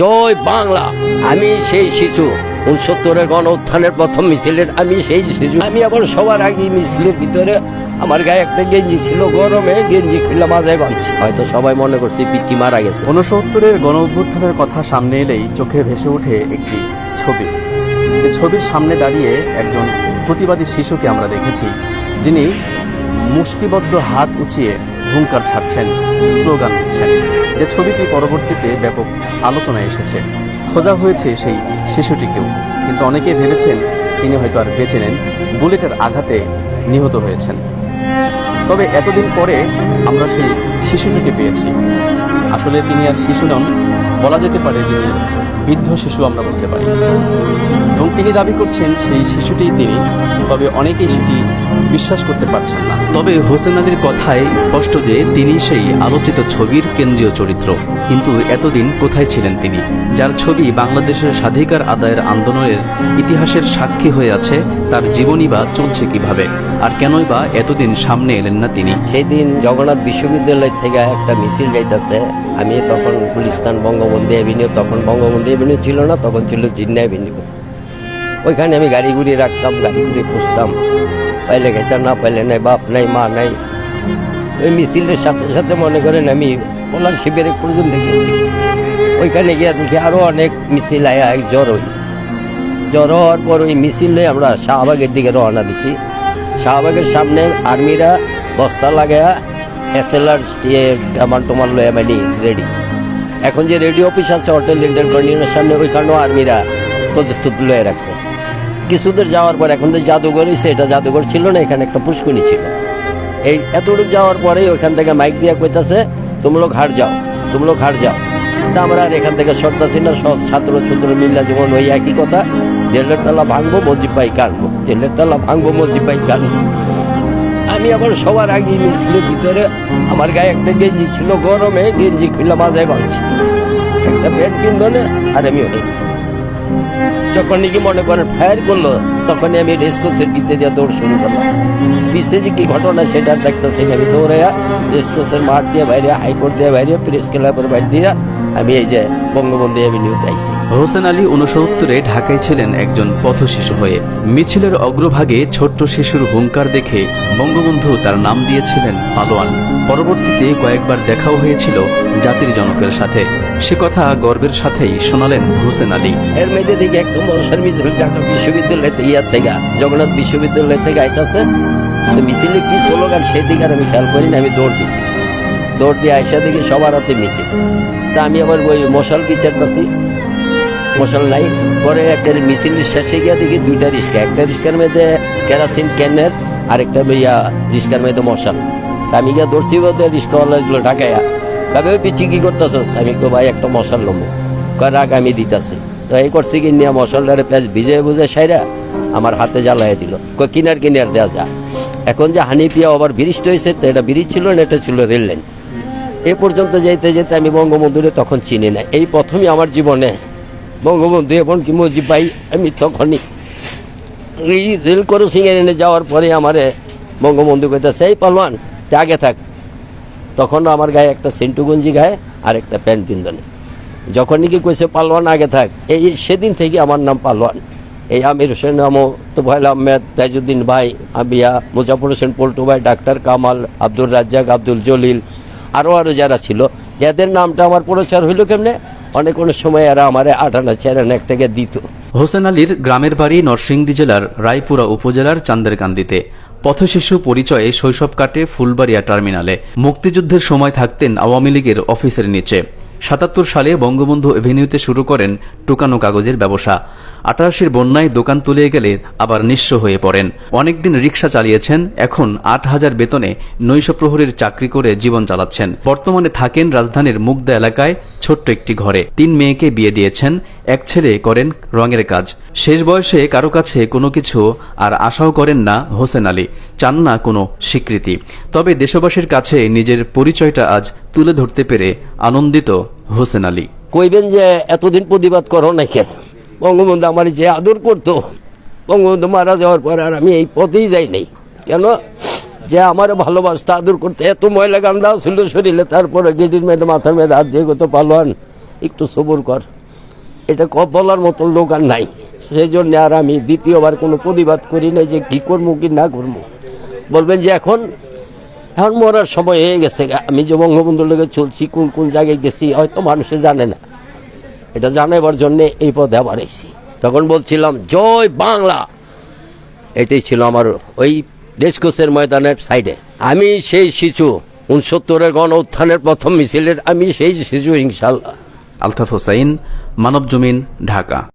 জয় বাংলা। আমি সেই শিশু। উনসত্তরের গণ উত্থানের প্রথম মিছিলের আমি সেই শিশু। আমি আবার সবার আগে মিছিলের ভিতরে আমার গায়ে একটা গেঞ্জি ছিল, গরমে গেঞ্জি খুললে মাঝে বাঁধছি। হয়তো সবাই মনে করছে পিচ্ছি মারা গেছে। ঊনসত্তরের গণ অভ্যুত্থানের কথা সামনে এলেই চোখে ভেসে ওঠে একটি ছবি। ছবির সামনে দাঁড়িয়ে একজন প্রতিবাদী শিশুকে আমরা দেখেছি, যিনি মুষ্টিবদ্ধ হাত উঁচিয়ে হুঙ্কার ছাড়ছেন, স্লোগান দিচ্ছেন। যে ছবিটি পরবর্তীতে ব্যাপক আলোচনায় এসেছে। খোঁজা হয়েছে সেই শিশুটিকেও কিন্তু অনেকে ভেবেছেন তিনি হয়তো আর বেঁচে নেন, বুলেটের আঘাতে নিহত হয়েছেন। তবে এতদিন পরে আমরা সেই শিশুটিকে পেয়েছি। আসলে তিনি আর শিশু নন, বলা যেতে পারে বৃদ্ধ শিশু আমরা বলতে পারি। তিনি দাবি করছেন সেই শিশুটিই তিনি তবে অনেকেই সেটি বিশ্বাস করতে পারছেন না। তবে হোসেন আলীর কথায় স্পষ্ট যে তিনি সেই আলোচিত ছবির কেন্দ্রীয় চরিত্র। কিন্তু এতদিন কোথায় ছিলেন তিনি? যার ছবি বাংলাদেশের স্বাধিকার আদায়ের আন্দোলনের ইতিহাসের সাক্ষী হয়ে আছে তার জীবনী বা চলছে কীভাবে? আর কেনই বা এতদিন সামনে এলেন না তিনি? সেই দিন জগন্নাথ বিশ্ববিদ্যালয় থেকে একটা মিছিল যাইতেছে। আমি তখন গুলিস্তান বঙ্গবন্ধু অ্যাভিনিউ তখন বঙ্গবন্ধু অ্যাভিনিউ ছিল না তখন ছিল জিন্না অ্যাভিনিউ। ওইখানে আমি গাড়ি গুড়ি রাখতাম, গাড়ি গুড়ি পুষতাম পাইলে খেতাম না পাইলে নাই, বাপ নাই, মা নাই। ওই মিছিলের সাথে সাথে মনে করেন আমি ওনার শিবিরে পর্যন্ত গেছি ওইখানে গিয়ে দেখি আরও অনেক মিছিল আয়া জ্বর হয়েছে জ্বর হওয়ার পর ওই মিছিলে আমরা শাহবাগের দিকে রওনা দিছি। শাহবাগের সামনে আর্মিরা বস্তা লাগায়া এসএলআর কামান টমান লয়া মানে রেডি এখন যে রেডিও অফিস আছে হোটেল ইন্টারকন্টিনেন্টের সামনে ওইখানেও আর্মিরা প্রযুক্ত লয়ে রাখছে। কিছুদের যাওয়ার পর এখন যে জাদুঘর হয়েছে এটা জাদুঘর ছিল না, এখানে একটা পুষ্কুনি ছিল। এই এতটুকু যাওয়ার পরেই ওইখান থেকে মাইক দিয়ে কইতাছে তুমি লোক হার যাও তুমি লোক হার যাও। তা আমরা আর এখান থেকে সরতাছি না সব ছাত্র ছাত্র মিল্লা যেমন ওই একই কথা, জেলের তালা ভাঙবো, মসজিদ পাই কাটবো জেলের তালা ভাঙবো, মসজিদ পাই কাটবো আমি আবার সবার আগে মিছিলের ভিতরে, আমার গায়ে একটা গেঞ্জি ছিল, গরমে গেঞ্জি খুলে মাঝে বাঁধছি। একটা প্যান্ট পিন্ধনে, আর আমি ওই যখন নাকি মনে করেন ফায়ার করল, তখনই আমি রেসকোসের ভিতরে দিয়ে দৌড় শুরু করলাম। পিছে যে কি ঘটনা সেটা দেখতেছি আমি দৌড়াইয়া রেসকোসের মাঠ দিয়ে বাইরে, হাইকোর্ট দিয়ে বাইরে, প্রেস ক্লাবের বাইরে দিয়ে আমি এই যে বঙ্গবন্ধু অ্যাভিনিউতে আইছি হোসেন আলী উনসত্তরে ঢাকায় ছিলেন একজন পথশিশু হয়ে। মিছিলের অগ্রভাগে ছোট্ট শিশুর হুঙ্কার দেখে বঙ্গবন্ধু তার নাম দিয়েছিলেন পালোয়ান। পরবর্তীতে কয়েকবার দেখাও হয়েছিল জাতির জনকের সাথে। সে কথা গর্বের সাথেই শোনালেন হোসেন আলী। এর মধ্যে দিকে একটা মশার মিছিল ঢাকা বিশ্ববিদ্যালয় থেকে ইয়ার থেকে জগন্নাথ বিশ্ববিদ্যালয় থেকে আইতাছে। মিছিলে কি স্লোগান সেদিকে আর আমি খেয়াল করিনি আমি দৌড় দিছি। দৌড় দিয়ে আইসা দেখি সবার হাতে মিছিল। তা আমি আবার ওই মশাল বিচারতাছি মশাল নাই। পরে একটা মিছিলের শেষে গিয়ে দেখি দুইটা রিক্সা একটা রিক্সার মধ্যে কেরাসিন ক্যানের, আরেকটা ইয়া রিক্সার মধ্যে মশাল। তা আমি গিয়ে দৌড়ছি বলতে রিক্সাওয়ালাগুলো ঢাকায়া ভাবে, ওই পিছি কি করতেছস? আমি তো ভাই, একটা মশাল লমো। কয় রাগ আমি দিতাছি। তো এই করছি কি, নিয়ে মশলারে পেঁয়াজ ভিজে বুঝে সাইরা আমার হাতে জ্বালাই দিল। কয় কিনার কিনার দেওয়া যা। এখন যে হানিপিয়া আবার বৃষ্টি হয়েছে তো এটা ব্রিজ ছিল না, এটা ছিল রেল লাইন। এ পর্যন্ত যেতে যেতে আমি বঙ্গবন্ধুরে তখন চিনি না। এই প্রথমই আমার জীবনে বঙ্গবন্ধু এবং কি মুজিব ভাই, আমি তখনই এই রেল ক্রসিং এনে যাওয়ার পরে আমার বঙ্গবন্ধু কইতেছে এই পালওয়ান তুই আগে থাক। তখন আমার গায়ে একটা সেন্টু গঞ্জি গায়ে আর একটা প্যান্ট পিন্ধনে। যখন নাকি কইছে, পালোয়ান, আগে থাক। এই সেদিন থেকে আমার নাম পালোয়ান। এই আমির হোসেন আমো তোফাইল আহমেদ, তাইজুদ্দিন ভাই আবিয়া মুজাফর হোসেন পল্টু ভাই, ডাক্তার কামাল আব্দুল রাজ্জাক, আব্দুল জলিল আরও আরও যারা ছিল এদের নামটা আমার প্রচার হইল কেমনে? অনেক অনেক সময় এরা আমার আটানা চেরানা একটাকে দিত। হোসেন আলীর গ্রামের বাড়ি নরসিংদী জেলার রায়পুরা উপজেলার চান্দেরকান্দিতে। পথশিশু পরিচয়ে শৈশব কাটে ফুলবাড়িয়া টার্মিনালে। মুক্তিযুদ্ধের সময় থাকতেন আওয়ামী লীগের অফিসের নিচে। সাতাত্তর সালে বঙ্গবন্ধু এভিনিউতে শুরু করেন টোকানো কাগজের ব্যবসা। আটাশির বন্যায় দোকান তুলে গেলে আবার নিঃস্ব হয়ে পড়েন। অনেকদিন রিক্সা চালিয়েছেন, এখন আট হাজার বেতনে নৈশ প্রহরীর চাকরি করে জীবন চালাচ্ছেন। বর্তমানে থাকেন রাজধানীর মুগদা এলাকায় ছোট্ট একটি ঘরে। তিন মেয়েকে বিয়ে দিয়েছেন, এক ছেলে করেন রঙের কাজ। শেষ বয়সে কারও কাছে কোনো কিছু আর আশাও করেন না হোসেন আলী। চান না কোনো স্বীকৃতি। তবে দেশবাসীর কাছে নিজের পরিচয়টা আজ তুলে ধরতে পেরে আনন্দিত হোসেন আলী। কইবেন যে, এতদিন প্রতিবাদ করো না কেন? বঙ্গবন্ধু আমার যে আদর করতো, বঙ্গবন্ধু মারা যাওয়ার পর আর আমি এই পথেই যাই নাই। কেন? যে আমার ভালোবাসতে আদর করতে এত ময়লা গান্দা ছিল শরীরে, তারপরে গেটির মেয়েদের মাথার মেয়েদের হাত দিয়ে কত পালোয়ান, একটু সবুর কর। এটা ক বলার মতো লোক আর নাই। সেই জন্য আর আমি দ্বিতীয়বার কোনো প্রতিবাদ করি নাই যে কী করব কি না করব বলবেন যে এখন এখন মরার সময় হয়ে গেছে। আমি যে বঙ্গবন্ধুর লোকে চলছি, কোন কোন জায়গায় গেছি, হয়তো মানুষে জানে না। এটা জানাবার জন্যে এই পদে আবার এসেছি তখন বলছিলাম, জয় বাংলা! এটাই ছিল আমার ওই রেসকোসের ময়দানের সাইডে। আমি সেই শিশু, উনসত্তরের গণ উত্থানের প্রথম মিছিলের, আমি সেই শিশু, ইনশাল্লাহ। আলতাফ হোসাইন মানব জমিন ঢাকা।